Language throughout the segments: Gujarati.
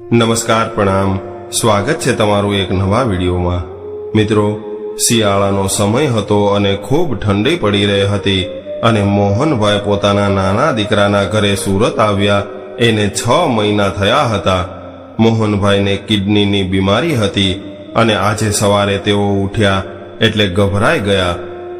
નમસ્કાર, પ્રણામ. સ્વાગત છે તમારું એક નવા વિડીયોમાં. મિત્રો, શિયાળાનો સમય હતો અને ખૂબ ઠંડી પડી રહી હતી અને મોહનભાઈ પોતાના નાના દીકરાના ઘરે સુરત આવ્યા. એને છ મહિના થયા હતા. મોહનભાઈને કિડનીની બીમારી હતી અને આજે સવારે તેઓ ઉઠ્યા એટલે ગભરાઈ ગયા.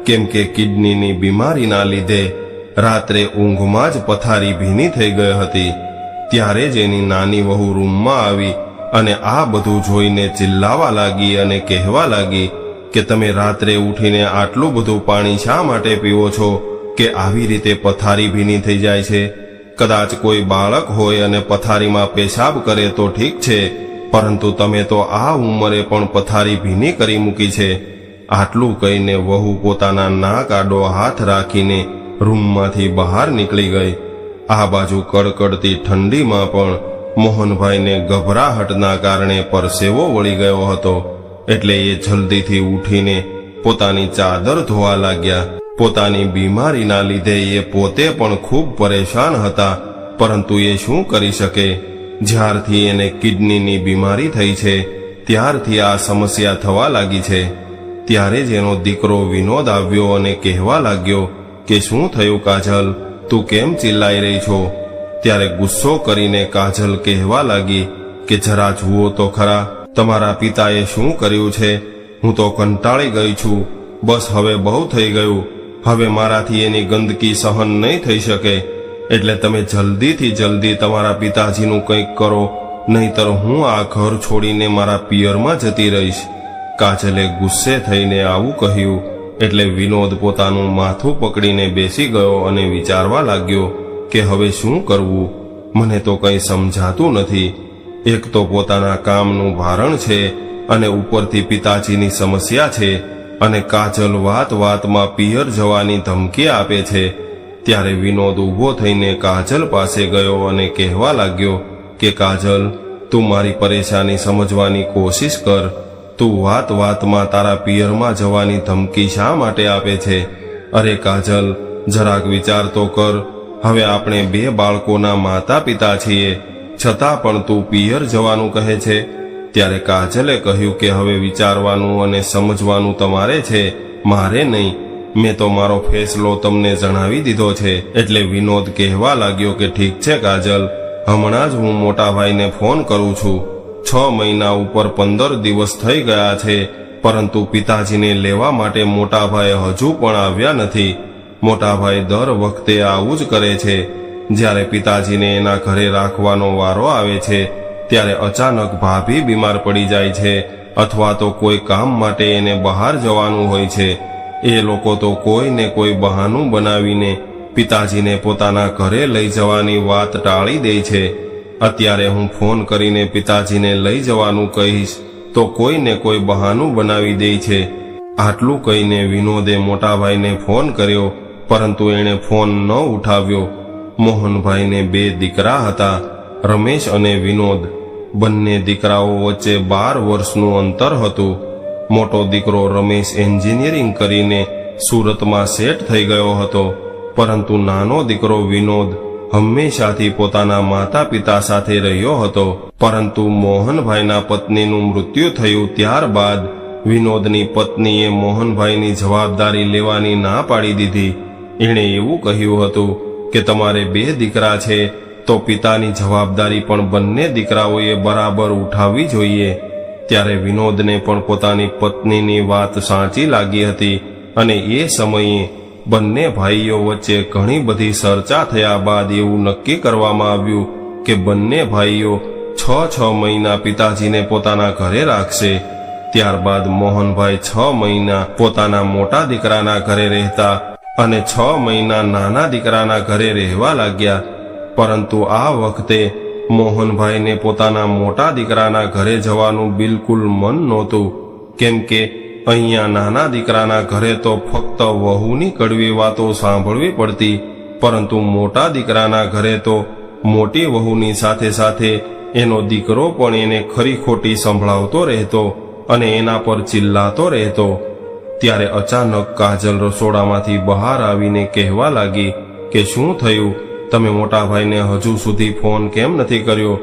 કેમ કે કિડનીની બીમારીના લીધે રાત્રે ઊંઘમાં જ પથારી ભીની થઈ ગઈ હતી. ત્યારે જ એની નાની વહુ રૂમમાં આવી અને આ બધું જોઈને ચિલ્લાવા લાગી અને કહેવા લાગી કે તમે રાત્રે ઉઠીને આટલું બધું પાણી શા માટે પીવો છો કે આવી રીતે પથારી ભીની થઈ જાય છે? કદાચ કોઈ બાળક હોય અને પથારીમાં પેશાબ કરે તો ઠીક છે, પરંતુ તમે તો આ ઉંમરે પણ પથારી ભીની કરી મૂકી છે. આટલું કહીને વહુ પોતાના નાક આડો હાથ રાખીને રૂમમાંથી બહાર નીકળી ગઈ. આ બાજુ કડકડતી ઠંડીમાં પણ મોહનભાઈને ગભરાહટના કારણે પરસેવો વળી ગયો હતો. એટલે એ જલ્દીથી ઉઠીને પોતાની ચાદર ધોવા લાગ્યા. પોતાની બીમારીના લીધે એ પોતે પણ ખૂબ પરેશાન હતા. પરંતુ એ શું કરી શકે? જ્યારથી એને કિડનીની બીમારી થઈ છે, ત્યારથી આ સમસ્યા થવા લાગી છે. ત્યારે જ એનો દીકરો વિનોદ આવ્યો અને કહેવા લાગ્યો કે શું થયું કાજલ? તું કેમ ચિલ્લાઈ રહી છો? ત્યારે ગુસ્સો કરીને કાજલ કહેવા લાગી કે, જરા જુઓ તો ખરા, તમારા પિતાએ શું કર્યું છે? હું તો કંટાળી ગઈ છું. બસ હવે બહુ થઈ ગયું. હવે મારાથી એની ગંદકી સહન નહીં થઈ શકે. એટલે તમે જલ્દીથી જલ્દી તમારા પિતાજીનું કંઈક કરો, નહીતર હું આ ઘર છોડીને મારા પિયરમાં જતી રહીશ. કાજલે ગુસ્સે થઈને આવું કહ્યું. એટલે વિનોદ પોતાનું માથું પકડીને બેસી ગયો અને વિચારવા લાગ્યો કે હવે શું કરવું? મને તો કંઈ સમજાતું નથી. એક તો પોતાના કામનું ભારણ છે અને ઉપરથી પિતાજીની સમસ્યા છે અને કાજલ વાત વાતમાં પિયર જવાની ધમકી આપે છે. ત્યારે વિનોદ ઊભો થઈને કાજલ પાસે ગયો અને કહેવા લાગ્યો કે કાજલ, તું મારી પરેશાની સમજવાની કોશિશ કર. તું વાત વાતમાં તારા પિયરમાં જવાની ધમકી શા માટે આપે છે? અરે કાજલ, જરાક વિચાર તો કર. હવે આપણે બે બાળકોના માતા પિતા છીએ. છતાં પણ તું પિયર જવાનું કહે છે. ત્યારે કાજલે કહ્યું કે હવે વિચારવાનું અને સમજવાનું તમારે છે. મારે નહીં. મેં તો મારો ફેસલો તમને જણાવી દીધો છે. એટલે વિનોદ કહેવા લાગ્યો કે ઠીક છે કાજલ. હમણાં જ હું મોટા ભાઈને ફોન કરું છું. છ મહિના ઉપર પંદર દિવસ થઈ ગયા છે, પરંતુ પિતાજીને લેવા માટે મોટાભાઈ હજુ પણ આવ્યા નથી. મોટાભાઈ દર વખતે આવું જ કરે છે. જ્યારે પિતાજીને એના ઘરે રાખવાનો વારો આવે છે, ત્યારે અચાનક ભાભી બીમાર પડી જાય છે, અથવા તો કોઈ કામ માટે એને બહાર જવાનું હોય છે. એ લોકો તો કોઈને કોઈ બહાનું બનાવીને પિતાજીને પોતાના ઘરે લઈ જવાની વાત ટાળી દે છે. અત્યારે હું ફોન કરીને પિતાજીને લઈ જવાનું કહીશ, તો કોઈને કોઈ બહાનું બનાવી દે છે. આટલું કહીને વિનોદે મોટાભાઈને ફોન કર્યો, પરંતુ એણે ફોન ન ઉઠાવ્યો. મોહનભાઈને બે દીકરા હતા, રમેશ અને વિનોદ. બંને દીકરાઓ વચ્ચે બાર વર્ષનું અંતર હતું. મોટો દીકરો રમેશ એન્જિનિયરિંગ કરીને સુરતમાં સેટ થઈ ગયો હતો, પરંતુ નાનો દીકરો વિનોદ હંમેશાથી પોતાના માતા પિતા સાથે રહ્યો હતો. પરંતુ મોહનભાઈના પત્નીનું મૃત્યુ થયું ત્યારબાદ વિનોદની પત્નીએ મોહનભાઈની જવાબદારી લેવાની ના પાડી દીધી. એણે એવું કહ્યું હતું કે, તમારે બે દીકરા છે, તો પિતાની જવાબદારી પણ બંને દીકરાઓએ બરાબર ઉઠાવવી જોઈએ. ત્યારે વિનોદને પણ પોતાની પત્નીની વાત સાચી લાગી હતી અને એ સમયે બંને ભાઈઓ વચ્ચે ઘણી બધી ચર્ચા થયા બાદ એવું નક્કી કરવામાં આવ્યું કે બંને ભાઈઓ છ છ મહિના પિતાજીને પોતાના ઘરે રાખશે. ત્યારબાદ મોહનભાઈ છ મહિના પોતાના મોટા દીકરાના ઘરે રહેતા અને છ મહિના નાના દીકરાના ઘરે રહેવા લાગ્યા. પરંતુ આ વખતે મોહનભાઈને પોતાના મોટા દીકરાના ઘરે જવાનું બિલકુલ મન નહોતું. કેમ કે અહીંયા નાના દીકરાના ઘરે તો ફક્ત વહુની કડવી વાતો સાંભળવી પડતી, પરંતુ મોટા દીકરાના ઘરે તો મોટી વહુની સાથે સાથે એનો દીકરો પણ એને ખરી ખોટી સંભળાવતો રહેતો અને એના પર ચિલ્લાતો રહેતો. ત્યારે અચાનક કાજલ રસોડામાંથી બહાર આવીને કહેવા લાગી કે શું થયું? તમે મોટા ભાઈને હજુ સુધી ફોન કેમ નથી કર્યો?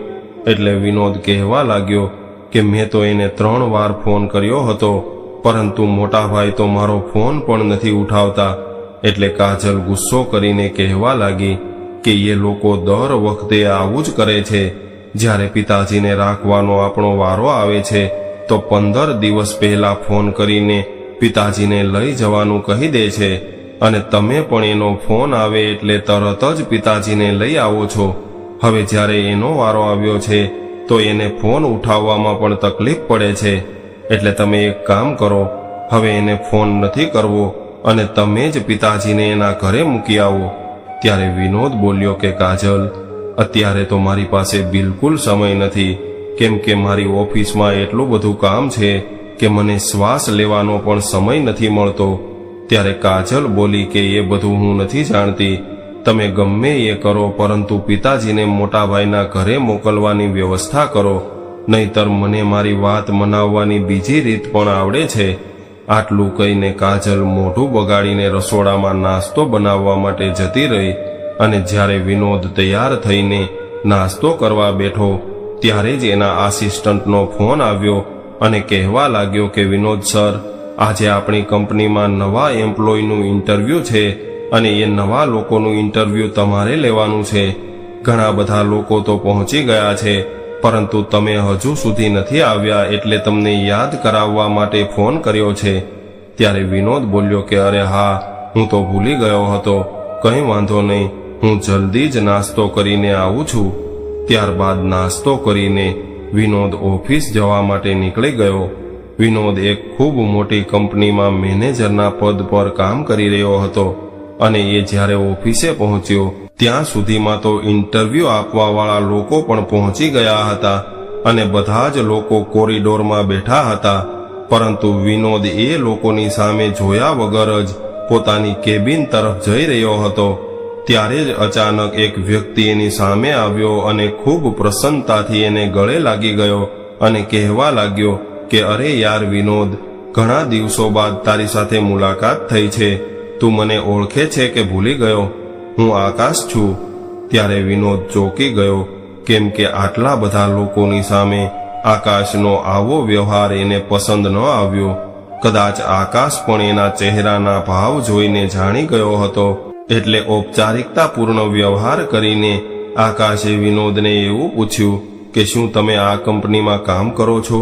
એટલે વિનોદ કહેવા લાગ્યો કે મેં તો એને ત્રણ વાર ફોન કર્યો હતો. પરંતુ મોટા ભાઈ તો મારો ફોન પણ નથી ઉઠાવતા. એટલે કાજલ ગુસ્સો કરીને કહેવા લાગી કે એ લોકો દર વખતે આવું જ કરે છે. જ્યારે પિતાજીને રાખવાનો આપણો વારો આવે છે, તો પંદર દિવસ પહેલા ફોન કરીને પિતાજીને લઈ જવાનું કહી દે છે. અને તમે પણ એનો ફોન આવે એટલે તરત જ પિતાજીને લઈ આવો છો. હવે જ્યારે એનો વારો આવ્યો છે, તો એને ફોન ઉઠાવવામાં પણ તકલીફ પડે છે. એટલે તમે એક કામ કરો, હવે એને ફોન નથી કરવો અને તમે જ પિતાજીને એના ઘરે મૂકી આવો. ત્યારે વિનોદ બોલ્યો કે, કાજલ, અત્યારે તો મારી પાસે બિલકુલ સમય નથી. કેમ કે મારી ઓફિસમાં એટલું બધું કામ છે કે મને શ્વાસ લેવાનો પણ સમય નથી મળતો. ત્યારે કાજલ બોલી કે, એ બધું હું નથી જાણતી. તમે ગમે એ કરો, પરંતુ પિતાજીને મોટાભાઈના ઘરે મોકલવાની વ્યવસ્થા કરો. નહીતર મને મારી વાત મનાવવાની બીજી રીત પણ આવડે છે. આટલું કહીને કાજલ મોઢું બગાડીને રસોડામાં નાસ્તો બનાવવા માટે જતી રહી અને જ્યારે વિનોદ તૈયાર થઈને નાસ્તો કરવા બેઠો, ત્યારે જ એના આસિસ્ટન્ટનો ફોન આવ્યો અને કહેવા લાગ્યો કે, વિનોદ સર, આજે આપણી કંપનીમાં નવા એમ્પ્લોયનું ઇન્ટરવ્યૂ છે અને એ નવા લોકોનું ઇન્ટરવ્યૂ તમારે લેવાનું છે. ઘણા બધા લોકો તો પહોંચી ગયા છે. પરંતુ તમે હજુ સુધી નથી આવ્યા એટલે તમને યાદ કરાવવા માટે ફોન કર્યો છે. ત્યારે વિનોદ બોલ્યો કે, અરે હા, હું તો ભૂલી ગયો હતો. કંઈ વાંધો નહીં. હું જલ્દી જ નાસ્તો કરીને આવું છું. ત્યારબાદ નાસ્તો કરીને વિનોદ ઓફિસ જવા માટે નીકળી ગયો. વિનોદ એક ખૂબ મોટી કંપનીમાં મેનેજરના પદ પર કામ કરી રહ્યો હતો અને એ જ્યારે ઓફિસે પહોંચ્યો ત્યાં સુધીમાં તો ઇન્ટરવ્યૂ આપવાવાળા લોકો પણ પહોંચી ગયા હતા અને બધા જ લોકો કોરિડોરમાં બેઠા હતા, પરંતુ વિનોદ એ લોકોની સામે જોયા વગર જ પોતાની કેબિન તરફ જઈ રહ્યો હતો. ત્યારે જ અચાનક એક વ્યક્તિ એની સામે આવ્યો અને ખૂબ પ્રસન્નતાથી એને ગળે લાગી ગયો અને કહેવા લાગ્યો કે, અરે યાર વિનોદ, ઘણા દિવસો બાદ તારી સાથે મુલાકાત થઈ છે. તું મને ઓળખે છે કે ભૂલી ગયો? હું આકાશ છું. ત્યારે વિનોદ ચોંકી ગયો, કેમ કે આટલા બધા લોકોની સામે આકાશનો આવો વ્યવહાર એને પસંદ ન આવ્યો. કદાચ આકાશ પણ એના ચહેરાના ભાવ જોઈને જાણી ગયો હતો. એટલે ઔપચારિકતાપૂર્ણ વ્યવહાર કરીને આકાશે વિનોદને એવું પૂછ્યું કે શું તમે આ કંપનીમાં કામ કરો છો?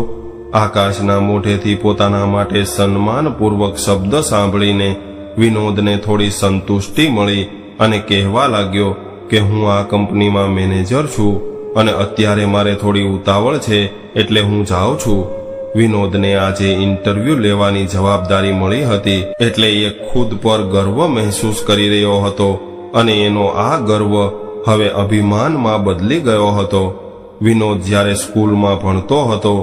આકાશના મોઢેથી પોતાના માટે સન્માનપૂર્વક શબ્દ સાંભળીને વિનોદને થોડી સંતુષ્ટિ મળી અને કહેવા લાગ્યો કે હું આ કંપનીમાં મેનેજર છું અને અત્યારે મારે થોડી ઉતાવળ છે એટલે હું જાઉં છું. વિનોદને આજે ઇન્ટરવ્યૂ લેવાની જવાબદારી મળી હતી એટલે એ ખુદ પર ગર્વ મહેસૂસ કરી રહ્યો હતો અને એનો આ ગર્વ હવે અભિમાનમાં બદલી ગયો હતો. વિનોદ જ્યારે સ્કૂલમાં ભણતો હતો,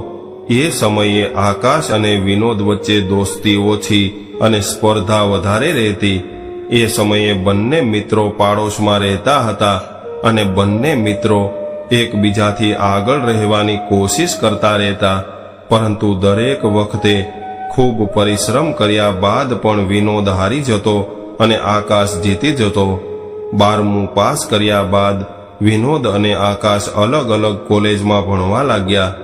એ સમયે આકાશ અને વિનોદ વચ્ચે દોસ્તી ઓછી અને સ્પર્ધા વધારે રહેતી એ સમયે બંને મિત્રો પાડોશમાં રહેતા હતા અને બંને મિત્રો એકબીજાથી આગળ રહેવાની કોશિશ કરતા રહેતા, પરંતુ દરેક વખતે ખૂબ પરિશ્રમ કર્યા બાદ પણ વિનોદ હારી જતો અને આકાશ જીતી જતો. બારમું પાસ કર્યા બાદ વિનોદ અને આકાશ અલગ અલગ કોલેજમાં ભણવા લાગ્યા.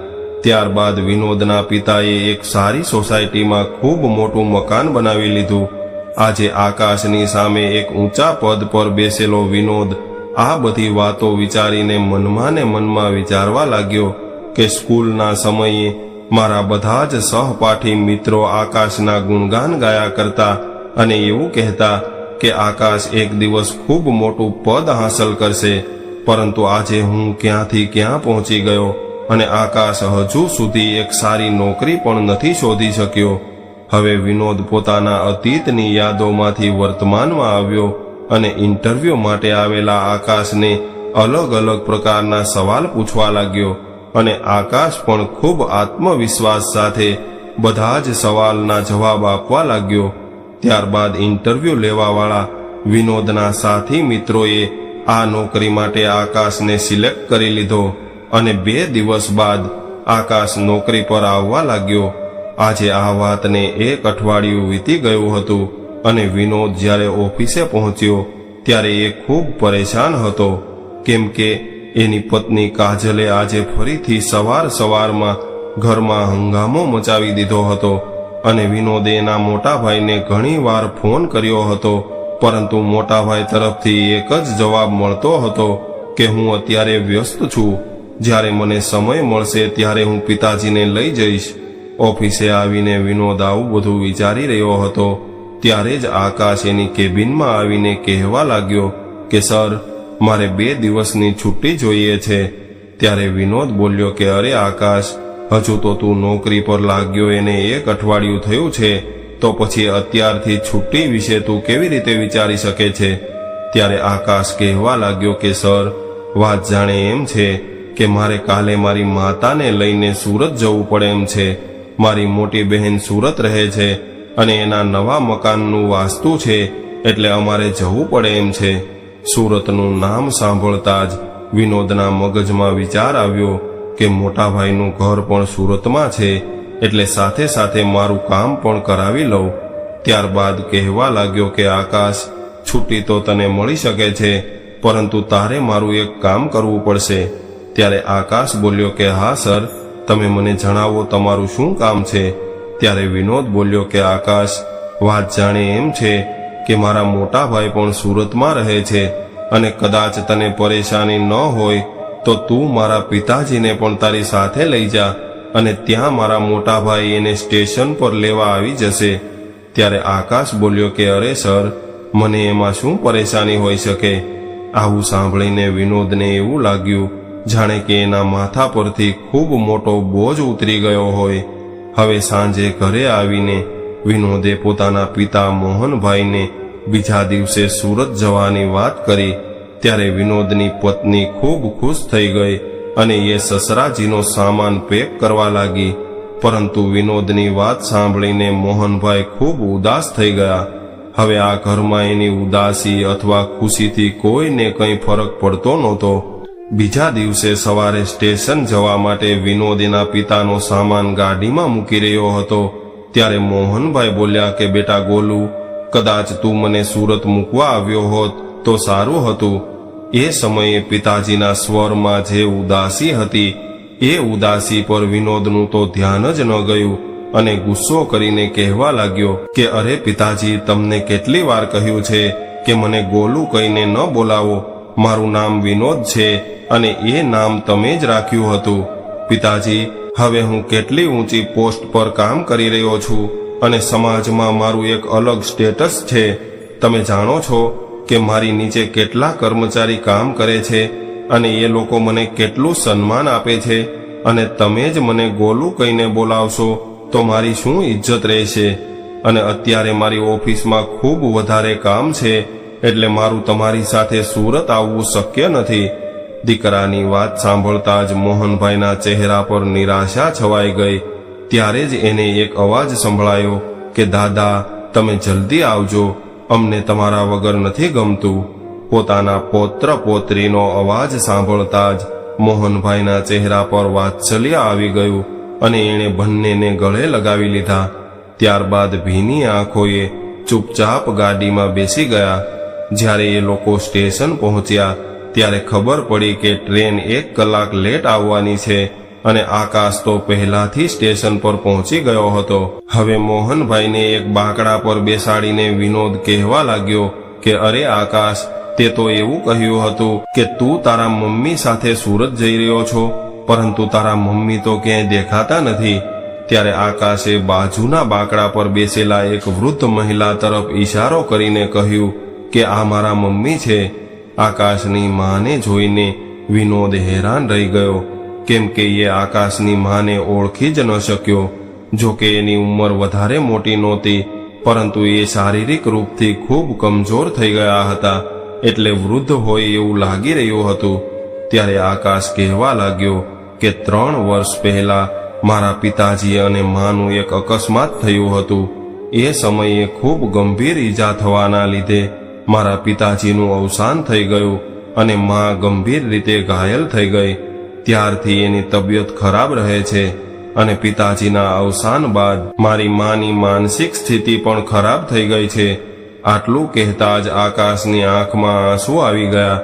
ત્યારબાદ વિનોદના પિતાએ એક સારી સોસાયટીમાં ખૂબ મોટું મકાન બનાવી લીધું આજે આકાશની સામે એક ઊંચા પદ પર બેસેલો વિનોદ આ બધી વાતો વિચારીને મનમાં ને મનમાં વિચારવા લાગ્યો કે સ્કૂલના સમયે મારા બધા જ સહપાઠી મિત્રો આકાશના ગુણગાન ગાયા કરતા અને એવું કહેતા કે આકાશ એક દિવસ ખૂબ મોટું પદ હાંસલ કરશે, પરંતુ આજે હું ક્યાંથી ક્યાં પહોંચી ગયો અને આકાશ હજુ સુધી એક સારી નોકરી પણ નથી શોધી શક્યો. હવે વિનોદ પોતાના અતીતની યાદોમાંથી વર્તમાનમાં આવ્યો અને ઇન્ટરવ્યૂ માટે આવેલા આકાશને અલગ અલગ પ્રકારના સવાલ પૂછવા લાગ્યો અને આકાશ પણ ખૂબ આત્મવિશ્વાસ સાથે બધા જ સવાલના જવાબ આપવા લાગ્યો. ત્યારબાદ ઇન્ટરવ્યૂ લેવાવાળા વિનોદના સાથી મિત્રોએ આ નોકરી માટે આકાશને સિલેક્ટ કરી લીધો અને બે દિવસ બાદ આકાશ નોકરી પર આવવા લાગ્યો. આજે આ વાતને એક અઠવાડિયું વીતી ગયું હતું અને વિનોદ જ્યારે ઓફિસે પહોંચ્યો, ત્યારે એ ખૂબ પરેશાન હતો. કેમ કે એની પત્ની કાજલે આજે ફરીથી સવાર સવારમાં ઘરમાં હંગામો મચાવી દીધો હતો અને વિનોદે એના મોટાભાઈને ઘણીવાર ઘણી વાર ફોન કર્યો હતો, પરંતુ મોટાભાઈ તરફથી એક જ જવાબ મળતો હતો કે હું અત્યારે વ્યસ્ત છું. જ્યારે મને સમય મળશે ત્યારે હું પિતાજીને લઈ જઈશ. ઓફિસે આવીને વિનોદ આવું બધું વિચારી રહ્યો હતો. ત્યારે જ આકાશ એની કેબિનમાં આવીને કહેવા લાગ્યો કે, સર, મારે બે દિવસની છુટ્ટી જોઈએ છે. ત્યારે વિનોદ બોલ્યો કે, અરે આકાશ, હજુ તો તું નોકરી પર લાગ્યો, એને એક અઠવાડિયું થયું છે, તો પછી અત્યારથી છુટ્ટી વિશે તું કેવી રીતે વિચારી શકે છે? ત્યારે આકાશ કહેવા લાગ્યો કે, સર, વાત જાણે એમ છે કે મારે કાલે મારી માતાને લઈને સુરત જવું પડે એમ છે. મારી મોટી બહેન સુરત રહે છે અને એના નવા મકાનનું વાસ્તુ છે એટલે અમારે જવું પડે એમ છે. સુરતનું નામ સાંભળતા જ વિનોદના મગજમાં વિચાર આવ્યો કે મોટાભાઈનું ઘર પણ સુરતમાં છે એટલે સાથે સાથે મારું કામ પણ કરાવી લઉં. ત્યારબાદ કહેવા લાગ્યો કે, આકાશ, છુટ્ટી તો તને મળી શકે છે, પરંતુ તારે મારું એક કામ કરવું પડશે. ત્યારે આકાશ બોલ્યો કે, હા, સર. તમે મને જણાવો તમારું શું કામ છે? ત્યારે વિનોદ બોલ્યો કે, આકાશ, વાત જાણે એમ છે કે મારા મોટા ભાઈ પણ સુરતમાં રહે છે અને કદાચ તને પરેશાની ન હોય તો તું મારા પિતાજીને પણ તારી સાથે લઈ જા અને ત્યાં મારા મોટા ભાઈ એને સ્ટેશન પર લેવા આવી જશે. ત્યારે આકાશ બોલ્યો કે, અરે સર, મને એમાં શું પરેશાની હોઈ શકે? આવું સાંભળીને વિનોદને એવું લાગ્યું જાણે કે એના માથા પરથી ખૂબ મોટો બોજ ઉતરી ગયો હોય. હવે સાંજે ઘરે આવીને વિનોદે પોતાના પિતા મોહનભાઈને બીજા દિવસે સુરત જવાની વાત કરી. ત્યારે વિનોદની પત્ની ખૂબ ખુશ થઈ ગઈ અને એ સસરાજીનો સામાન પેક કરવા લાગી. પરંતુ વિનોદની વાત સાંભળીને મોહનભાઈ ખૂબ ઉદાસ થઈ ગયા. હવે આ ઘરમાં એની ઉદાસી અથવા ખુશીથી કોઈને કંઈ ફરક પડતો નહોતો. બીજા દિવસે સવારે સ્ટેશન જવા માટે વિનોદીના પિતાનો સામાન ગાડીમાં મૂકી રહ્યો હતો, ત્યારે મોહનભાઈ બોલ્યા કે, બેટા ગોલુ, કદાચ તું મને સુરત મૂકવા આવ્યો હોત તો સારું હતું. એ સમયે પિતાજીના સ્વરમાં જે ઉદાસી હતી, એ ઉદાસી પર વિનોદનું તો ધ્યાન જ ન ગયું અને ગુસ્સો કરીને કહેવા લાગ્યો કે, અરે પિતાજી, તમને કેટલી વાર કહ્યું છે કે, મને ગોલું કહીને ન બોલાવો. મારું નામ વિનોદ છે અને એ નામ તમે જ રાખ્યું હતું. પિતાજી, હવે હું કેટલી ઊંચી પોસ્ટ પર કામ કરી રહ્યો છું અને સમાજમાં મારું એક અલગ સ્ટેટસ છે. તમે જાણો છો કે મારી નીચે કેટલા કર્મચારી કામ કરે છે અને એ લોકો મને કેટલું સન્માન આપે છે અને તમે જ મને ગોલું કહીને બોલાવશો તો મારી શું ઇજ્જત રહેશે? અને અત્યારે મારી ઓફિસમાં ખૂબ વધારે કામ છે એટલે મારું તમારી સાથે સુરત આવવું શક્ય નથી. દીકરાની વાત સાંભળતા જ મોહનભાઈના ચહેરા પર નિરાશા છવાઈ ગઈ. ત્યારે જ એને એક અવાજ સંભળાયો કે, દાદા, તમે જલ્દી આવજો. અમને તમારા વગર નથી ગમતું. પોતાના પૌત્ર પોત્રીનો અવાજ સાંભળતા જ મોહનભાઈના ચહેરા પર વાત્સલ્ય આવી ગયું અને એણે બંનેને ગળે લગાવી લીધા. ત્યારબાદ ભીની આંખોએ ચૂપચાપ ગાડીમાં બેસી ગયા. જ્યારે એ લોકો સ્ટેશન પહોંચ્યા ત્યારે ખબર પડી કે ટ્રેન એક કલાક લેટ આવવાની છે અને આકાશ તો પહેલાથી સ્ટેશન પર પહોંચી ગયો હતો. હવે મોહનભાઈને એક બાકડા પર બેસાડીને વિનોદ કહેવા લાગ્યો કે, અરે આકાશ, તે તો એવું કહ્યું હતું કે તું તારા મમ્મી સાથે સુરત જઈ રહ્યો છો, પરંતુ તારા મમ્મી તો ક્યાંય દેખાતા નથી. ત્યારે આકાશે બાજુના બાકડા પર બેસેલા એક વૃદ્ધ મહિલા તરફ ઈશારો કરીને કહ્યું કે, આ મારા મમ્મી છે આકાશની માને જોઈને વિનોદ હેરાન રહી ગયો. કેમ કે એ આકાશની માને ઓળખી જ ન શક્યો. જો કે એની ઉંમર વધારે મોટી નહોતી, પરંતુ એ શારીરિક રૂપથી ખૂબ કમજોર થઈ ગયા હતા. એટલે વૃદ્ધ હોય એવું લાગી રહ્યું હતું. ત્યારે આકાશ કહેવા લાગ્યો કે ત્રણ વર્ષ પહેલા મારા પિતાજી અને માનું એક અકસ્માત થયું હતું. એ સમયે ખૂબ ગંભીર ઈજા થવાના લીધે મારા પિતાજીનું અવસાન થઈ ગયું અને મા ગંભીર રીતે ઘાયલ થઈ ગઈ. ત્યારથી એની તબિયત ખરાબ રહે છે અને પિતાજીના અવસાન બાદ મારી માની માનસિક સ્થિતિ પણ ખરાબ થઈ ગઈ છે. આટલું કહેતા જ આકાશની આંખમાં આંસુ આવી ગયા.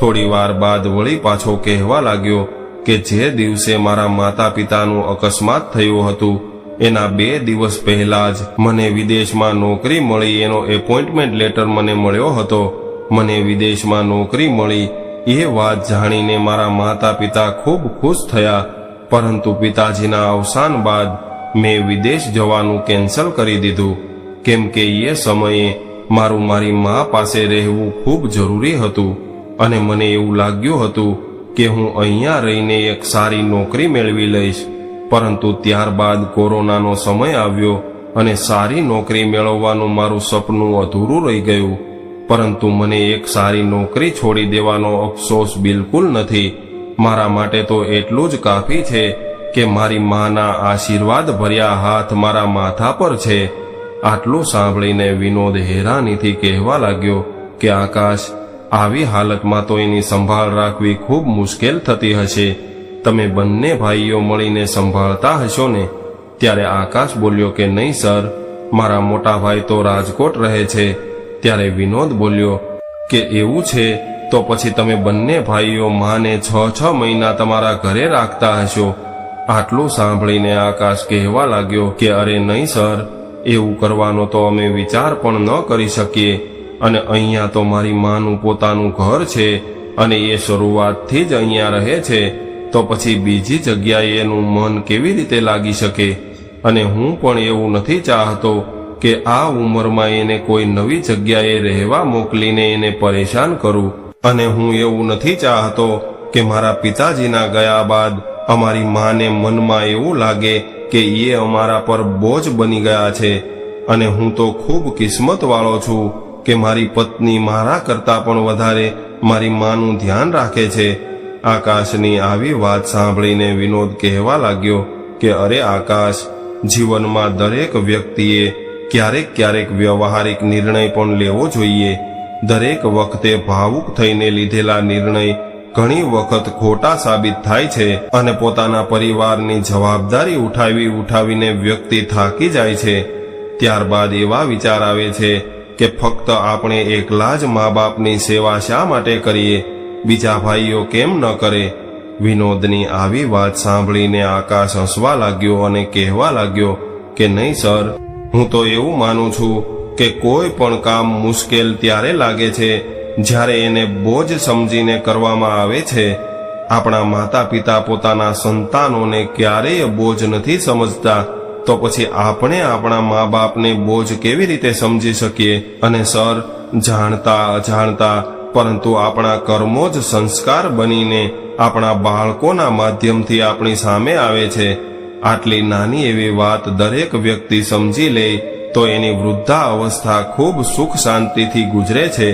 થોડી વાર બાદ વળી પાછો કહેવા લાગ્યો કે જે દિવસે મારા માતા પિતાનું અકસ્માત થયું હતું એના બે દિવસ પહેલા જ મને વિદેશમાં નોકરી મળી, એનો એપોઇન્ટમેન્ટ લેટર મને મળ્યો હતો. મને વિદેશમાં નોકરી મળી એ વાત જાણીને મારા માતા પિતા ખૂબ ખુશ થયા. પરંતુ પિતાજીના અવસાન બાદ મેં વિદેશ જવાનું કેન્સલ કરી દીધું. કેમ કે એ સમયે મારું મારી મા પાસે રહેવું ખૂબ જરૂરી હતું અને મને એવું લાગ્યું હતું કે હું અહીંયા રહીને એક સારી નોકરી મેળવી લઈશ. પરંતુ ત્યારબાદ કોરોનાનો સમય આવ્યો અને સારી નોકરી મેળવવાનું મારું સપનું અધૂરું રહી ગયું. પરંતુ મને એક સારી નોકરી છોડી દેવાનો અફસોસ બિલકુલ નથી. મારા માટે તો એટલું જ કાફી છે કે મારી માના આશીર્વાદ ભર્યા હાથ મારા માથા પર છે. આટલું સાંભળીને વિનોદ હેરાનીથી કહેવા લાગ્યો કે, આકાશ, આવી હાલતમાં તો એની સંભાળ રાખવી ખૂબ મુશ્કેલ થતી હશે. તમે બંને ભાઈઓ મળીને સંભાળતા હશો ને? ત્યારે આકાશ બોલ્યો કે નહીં, સર. મારા મોટા ભાઈ તો રાજકોટ રહે છે. ત્યારે વિનોદ બોલ્યો કે એવું છે, તો પછી તમે બંને ભાઈઓ માને છ છ મહિના તમારા ઘરે રાખતા હશો. આટલું સાંભળીને આકાશ કહેવા લાગ્યો કે અરે નહીં, સર. એવું કરવાનો તો અમે વિચાર પણ ન કરી શકીએ. અને અહીંયા તો મારી માનું પોતાનું ઘર છે અને એ શરૂઆતથી જ અહીંયા રહે છે. તો પછી બીજી જગ્યાએ એનું મન કેવી રીતે લાગી શકે? અને હું પણ એવું નથી ચાહતો કે આ ઉંમરમાં એને કોઈ નવી જગ્યાએ રહેવા મોકલીને એને પરેશાન કરું. અને હું એવું નથી ચાહતો કે મારા પિતાજીના ગયા બાદ અમારી માને મનમાં એવું લાગે કે એ અમારા પર બોજ બની ગયા છે. અને હું તો ખૂબ કિસ્મત વાળો છું કે મારી પત્ની મારા કરતાં પણ વધારે મારી માનું ધ્યાન રાખે છે. આકાશની આવી વાત સાંભળીને વિનોદ કહેવા લાગ્યો કે અરે આકાશ, જીવનમાં દરેક વ્યક્તિએ ક્યારેક ક્યારેક વ્યવહારિક નિર્ણય પણ લેવો જોઈએ. દરેક વખતે ભાવુક થઈને લીધેલા નિર્ણય ઘણી વખત ખોટા સાબિત થાય છે અને પોતાના પરિવારની જવાબદારી ઉઠાવી ઉઠાવીને વ્યક્તિ થાકી જાય છે. ત્યારબાદ એવા વિચાર આવે છે કે ફક્ત આપણે એકલા જ મા બાપની સેવા શા માટે કરીએ? બીજા ભાઈઓ કેમ ન કરે? વિનોદની આવી વાત સાંભળીને આકાશ હસવા લાગ્યો અને કહેવા લાગ્યો કે, નહીં સર, હું તો એવું માનું છું કે કોઈ પણ કામ મુશ્કેલ ત્યારે લાગે છે જ્યારે એને બોજ સમજીને કરવામાં આવે છે. આપણા માતા પિતા પોતાના સંતાનોને ક્યારેય બોજ નથી સમજતા. તો પછી આપણે આપણા મા બાપને બોજ કેવી રીતે સમજી શકીએ? અને સર જાણતા અજાણતા પરંતુ આપણા કર્મો જ સંસ્કાર બનીને આપણા બાળકોના માધ્યમથી આપણી સામે આવે છે. આટલી નાની એવી વાત દરેક વ્યક્તિ સમજી લે તો એની વૃદ્ધા અવસ્થા ખૂબ સુખ શાંતિથી ગુજરે છે.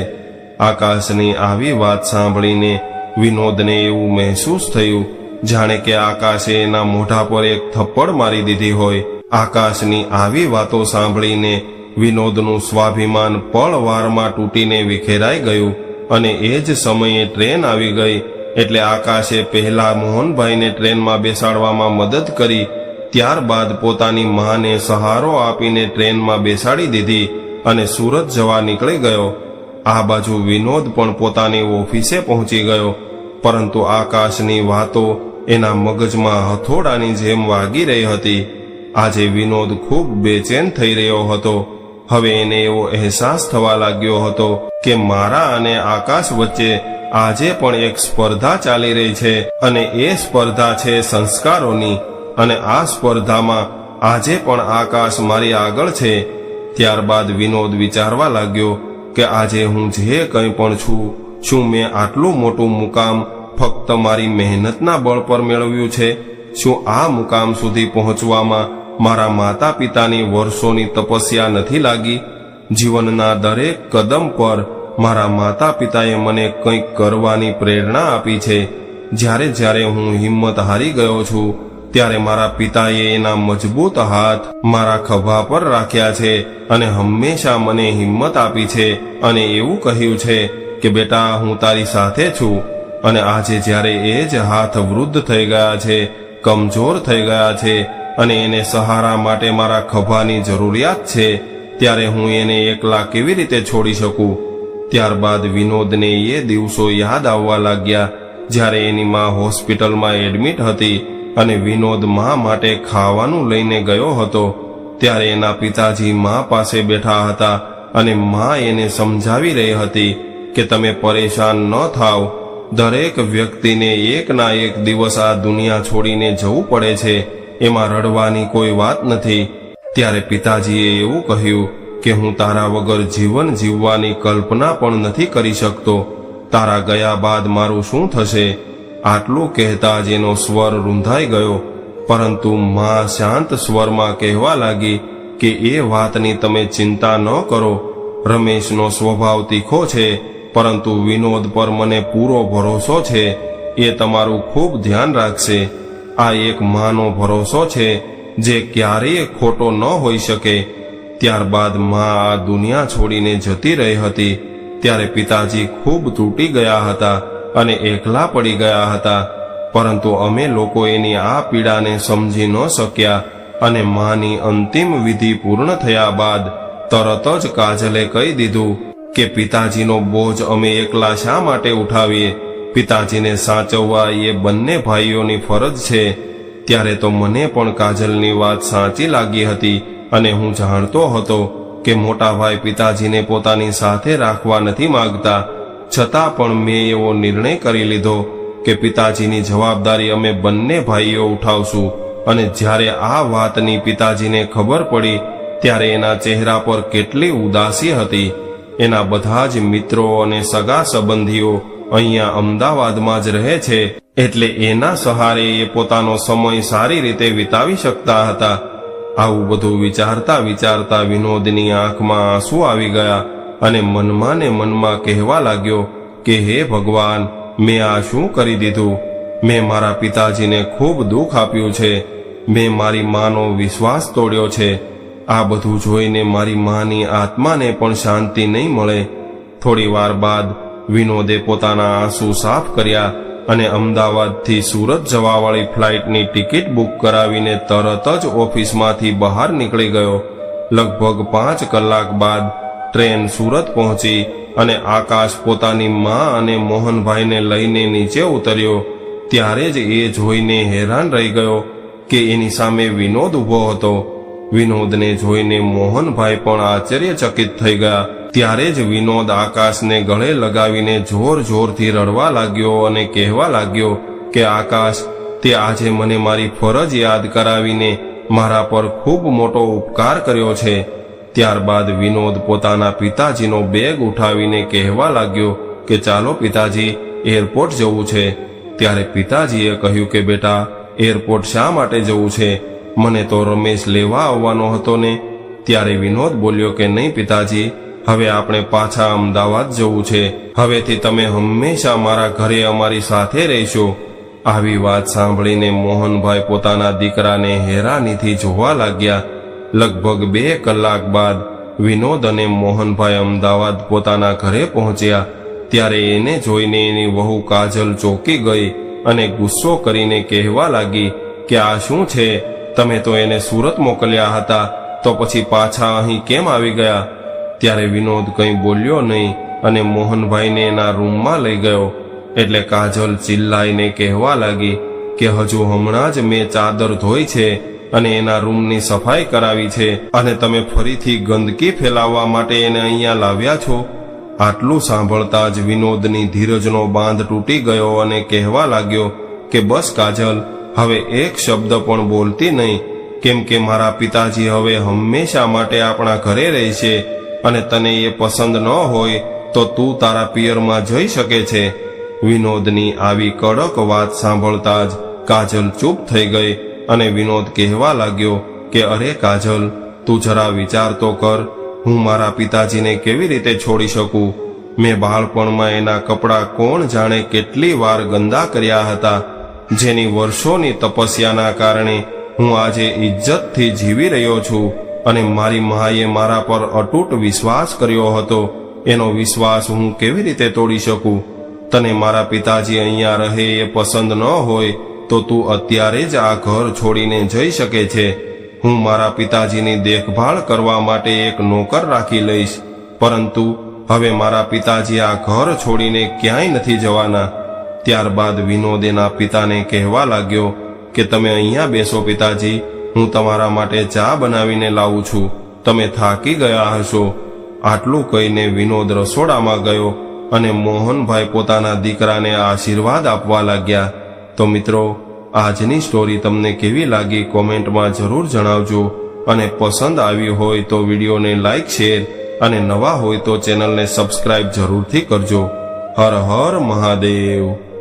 આકાશની આવી વાત સાંભળીને વિનોદને એવું મહેસૂસ થયું, જાણે કે આકાશે એના મોઢા પર એક થપ્પડ મારી દીધી હોય. આકાશની આવી વાતો સાંભળીને વિનોદનું સ્વાભિમાન પળવારમાં તૂટીને વિખેરાઈ ગયું. અને એ જ સમયે ટ્રેન આવી ગઈ એટલે આકાશે પહેલા મોહનભાઈને ટ્રેનમાં બેસાડવામાં મદદ કરી, ત્યારબાદ પોતાની માને સહારો આપીને ટ્રેનમાં બેસાડી દીધી અને સુરત જવા નીકળી ગયો. આ બાજુ વિનોદ પણ પોતાની ઓફિસે પહોંચી ગયો, પરંતુ આકાશની વાતો એના મગજમાં હથોડાની જેમ વાગી રહી હતી. આજે વિનોદ ખૂબ બેચેન થઈ રહ્યો હતો. હવે એને એવો અહેસાસ થવા લાગ્યો હતો કે મારા અને આકાશ વચ્ચે આજે પણ એક સ્પર્ધા ચાલી રહી છે અને એ સ્પર્ધા છે સંસ્કારોની અને આ સ્પર્ધામાં આજે પણ આકાશ મારી આગળ છે. ત્યારબાદ વિનોદ વિચારવા લાગ્યો કે આજે હું જે કંઈ પણ છું, શું મેં આટલું મોટું મુકામ ફક્ત મારી મહેનતના બળ પર મેળવ્યું છે? શું આ મુકામ સુધી પહોંચવામાં મારા માતા પિતાની વર્ષોની તપસ્યા નથી લાગી? જીવનના દરેક કદમ પર મારા માતા પિતાએ મને કંઈક કરવાની પ્રેરણા આપી છે. જ્યારે જ્યારે હું હિંમત હારી ગયો છું, ત્યારે મારા પિતાએ એના મજબૂત હાથ મારા ખભા પર રાખ્યા છે અને હંમેશા મને હિંમત આપી છે અને એવું કહ્યું છે કે, બેટા, હું તારી સાથે છું અને આજે જ્યારે એ જ હાથ વૃદ્ધ થઈ ગયા છે, કમજોર થઈ ગયા છે અને એને સહારા માટે મારા ખભાની જરૂરિયાત છે ત્યારે હું એને એકલા કેવી રીતે છોડી શકું? ત્યારબાદ વિનોદને એ દિવસો યાદ આવવા લાગ્યા, જ્યારે એની માં હોસ્પિટલમાં એડમિટ હતી અને વિનોદમાં માટે ખાવાનું લઈને ગયો હતો. ત્યારે એના પિતાજી માં પાસે બેઠા હતા અને માં એને સમજાવી રહી હતી કે તમે પરેશાન ન થાવ. દરેક વ્યક્તિને એકના એક દિવસ આ દુનિયા છોડીને જવું પડે છે. એમાં રડવાની કોઈ વાત નથી. ત્યારે પિતાજીએ એવું કહ્યું કે હું તારા વગર જીવન જીવવાની કલ્પના પણ નથી કરી શકતો. તારા ગયા બાદ મારું શું થશે? આટલું કહેતા જ એનો સ્વર રૂંધાઈ ગયો. પરંતુ માં શાંત સ્વરમાં કહેવા લાગી કે એ વાતની તમે ચિંતા ન કરો. રમેશનો સ્વભાવ તીખો છે, પરંતુ વિનોદ પર મને પૂરો ભરોસો છે. એ તમારું ખૂબ ધ્યાન રાખશે. આ એક માનો ભરોસો છે. જે ક્યારેય ખોટો ન હોઈ શકે. ત્યારબાદમાં આ દુનિયા છોડીને જતી રહી હતી. ત્યારે પિતાજી ખૂબ તૂટી ગયા હતા અને એકલા પડી ગયા હતા. પરંતુ અમે લોકો એની આ પીડાને સમજી ન શક્યા અને માની અંતિમ વિધિ પૂર્ણ થયા બાદ તરત જ કાજલે કહી દીધું કે પિતાજીનો બોજ અમે એકલા શા માટે ઉઠાવીએ? પિતાજીને સાચવવા એ બંને ભાઈઓની ફરજ છે. ત્યારે તો મને પણ કાજલની વાત સાચી લાગી હતી અને હું જાણતો હતો કે મોટા ભાઈ પિતાજીને પોતાની સાથે રાખવા નથી માંગતા. છતાં પણ મેં એવો નિર્ણય કરી લીધો કે પિતાજીની જવાબદારી અમે બંને ભાઈઓ ઉઠાવશું અને જ્યારે આ વાતની પિતાજીને ખબર પડી ત્યારે એના ચહેરા પર કેટલી ઉદાસી હતી. એના બધા જ મિત્રો અને સગા સંબંધીઓ અહીંયા અમદાવાદમાં જ રહે છે. એટલે એના સહારે એ પોતાનો સમય સારી રીતે વિતાવી શકતા હતા. આવું બધું વિચારતા વિચારતા વિનોદની આંખમાં આંસુ આવી ગયા અને મનમાં ને મનમાં કહેવા લાગ્યો કે, હે ભગવાન, મેં આ શું કરી દીધું? મેં મારા પિતાજીને ખૂબ દુઃખ આપ્યું છે. મેં મારી માનો વિશ્વાસ તોડ્યો છે. આ બધું જોઈને મારી માની આત્માને પણ શાંતિ નહીં મળે. થોડી વાર બાદ વિનોદે પોતાના આંસુ સાફ કર્યા અને અમદાવાદથી સુરત જવાવાળી ફ્લાઇટની ટિકિટ બુક કરાવીને તરત જ ઓફિસમાંથી બહાર નીકળી ગયો. લગભગ પાંચ કલાક બાદ ટ્રેન સુરત પહોંચી અને આકાશ પોતાની મા અને મોહનભાઈને લઈને નીચે ઉતર્યો. ત્યારે જ એ જોઈને હેરાન રહી ગયો કે એની સામે વિનોદ ઊભો હતો. વિનોદને જોઈને મોહનભાઈ પણ આશ્ચર્યચકિત થઈ ગયા. ત્યારે જ વિનોદ આકાશને ગળે લગાવીને જોર જોરથી રડવા લાગ્યો અને કહેવા લાગ્યો કે, આકાશ, તે આજે મને મારી ફરજ યાદ કરાવીને મારા પર ખૂબ મોટો ઉપકાર કર્યો છે. ત્યારબાદ વિનોદ પોતાના પિતાજીનો બેગ ઉઠાવીને કહેવા લાગ્યો કે, ચાલો પિતાજી, એરપોર્ટ જવું છે. ત્યારે પિતાજીએ કહ્યું કે, બેટા, એરપોર્ટ શા માટે જવું છે? મને તો રમેશ લેવા આવવાનો હતો ને. ત્યારે વિનોદ બોલ્યો કે, નહીં પિતાજી હવે આપણે પાછા અમદાવાદ જવું છે. હવેથી તમે હંમેશા મારા ઘરે અમારી સાથે રહેશો. આવી વાત સાંભળીને મોહનભાઈ પોતાના દીકરાને હેરાનીથી જોવા લાગ્યા. લગભગ બે કલાક બાદ વિનોદ અને મોહનભાઈ અમદાવાદ પોતાના ઘરે પહોંચ્યા. ત્યારે એને જોઈને એની વહુ કાજલ ચોકી ગઈ અને ગુસ્સો કરીને કહેવા લાગી કે, આ શું છે? તમે તો એને સુરત મોકલ્યા હતા. તો પછી પાછા અહીં કેમ આવી ગયા? ત્યારે વિનોદ કંઈ બોલ્યો નહીં અને મોહનભાઈને એના રૂમમાં લઈ ગયો. એટલે કાજલ ચિલ્લાઈને કહેવા લાગી કે હજુ હમણાં જ મેં ચાદર ધોઈ છે અને એના રૂમની સફાઈ કરાવી છે અને તમે ફરીથી ગંદકી ફેલાવવા માટે એને અહીંયા લાવ્યા છો. આટલું સાંભળતા જ વિનોદની ધીરજનો બાંધ તૂટી ગયો અને કહેવા લાગ્યો કે બસ કાજલ, હવે એક શબ્દ પણ બોલતી નહીં. કેમ કે મારા પિતાજી હવે હંમેશા માટે આપણા ઘરે રહેશે અને તને એ પસંદ ન હોય, તો તું તારા પિયરમાં જઈ શકે છે. વિનોદની આવી કડક વાત સાંભળતા જ કાજલ ચૂપ થઈ ગઈ અને વિનોદ કહેવા લાગ્યો કે, અરે કાજલ, તું જરા વિચાર તો કર, હું મારા પિતાજીને કેવી રીતે છોડી શકું? મેં બાળપણમાં એના કપડાં કોણ જાણે કેટલી વાર ગંદા કર્યા હતા, જેની વર્ષોની તપસ્યાના કારણે હું આજે ઇજ્જતથી જીવી રહ્યો છું. અને મારી માએ મારા પર અતૂટ વિશ્વાસ કર્યો હતો. એનો વિશ્વાસ હું કેવી રીતે તોડી શકું? તને મારા પિતાજી અહીંયા રહે એ પસંદ ન હોય, તો તું અત્યારે જ આ ઘર છોડીને જઈ શકે છે. હું મારા પિતાજીની દેખભાળ કરવા માટે એક નોકર રાખી લઈશ. પરંતુ હવે મારા પિતાજી આ ઘર છોડીને ક્યાંય નથી જવાના. ત્યારબાદ વિનોદ એના પિતાને કહેવા લાગ્યો કે તમે અહીંયા બેસો પિતાજી હું તમારા માટે ચા બનાવીને લાવું છું. તમે થાકી ગયા હશો. આટલું કહીને વિનોદ રસોડામાં ગયો અને મોહનભાઈ પોતાના દીકરાને આશીર્વાદ આપવા લાગ્યા. તો મિત્રો, આજની સ્ટોરી તમને કેવી લાગી કોમેન્ટમાં જરૂર જણાવજો અને પસંદ આવી હોય તો વિડીયોને લાઇક શેર અને નવા હોય તો ચેનલને સબસ્ક્રાઇબ જરૂરથી કરજો. હર હર મહાદેવ.